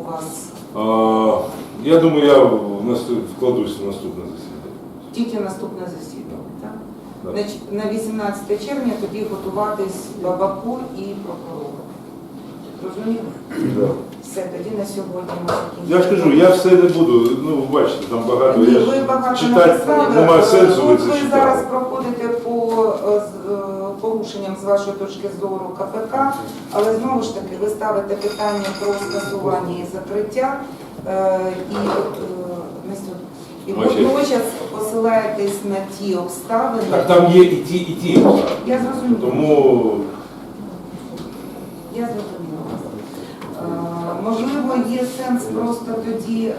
у вас? А, я думаю, я в наступ- вкладусь в наступне засідання. Тільки наступне засідання, так? Да. Значить, на 18 червня тоді готуватись Бабаку і прокурору. Розумієте? Да. Все, тоді на сьогодні ми закінчимо. Я ж кажу, я все не буду, ну бачите, там багато. Ні, я ви ж багато читати написали. немає сенсу, ви Тут це ви зараз проходите по порушенням з вашої точки зору КПК, але знову ж таки ви ставите питання про скасування і закриття е, і, е, і водночас посилаєтесь на ті обставини. Так там є і ті, і ті. Я зрозуміла. Тому Я зрозуміла. Е, Можливо, є сенс просто тоді,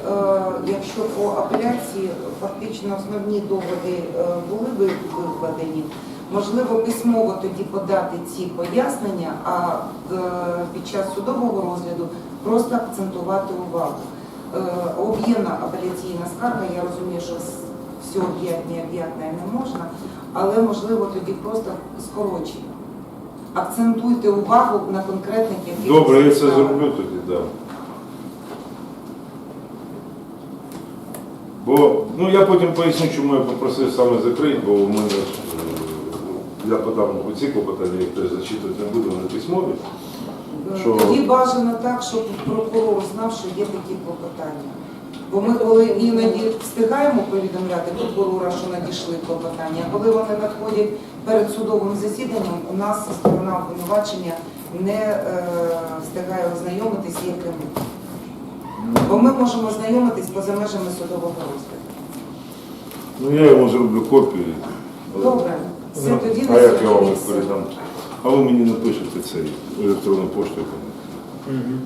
якщо по апеляції фактично основні доводи були ви- викладені, можливо, письмово тоді подати ці пояснення, а е, під час судового розгляду просто акцентувати увагу. Е, Об'ємна апеляційна скарга, я розумію, що все об'єднання об'єднання не можна, але можливо тоді просто скорочення. Акцентуйте увагу на конкретних якихось добре, я це зроблю тоді, так. Да. Бо, ну я потім поясню, чому я попросив саме закрити, бо у мене е, я подав оці клопотання, їх теж зачитувати не буду, вони письмові. Що? Тоді бажано так, щоб прокурор знав, що є такі клопотання. Бо ми коли іноді встигаємо повідомляти прокурора, що надійшли клопотання, а коли вони надходять перед судовим засіданням, у нас сторона обвинувачення не е, встигає ознайомитись, якими. Бо ми можемо знайомитись поза межами судового розгляду. Ну я йому зроблю копію. Добре, все тоді а як я вам передам? А ви мені напишете цей електронну пошту. Мгм.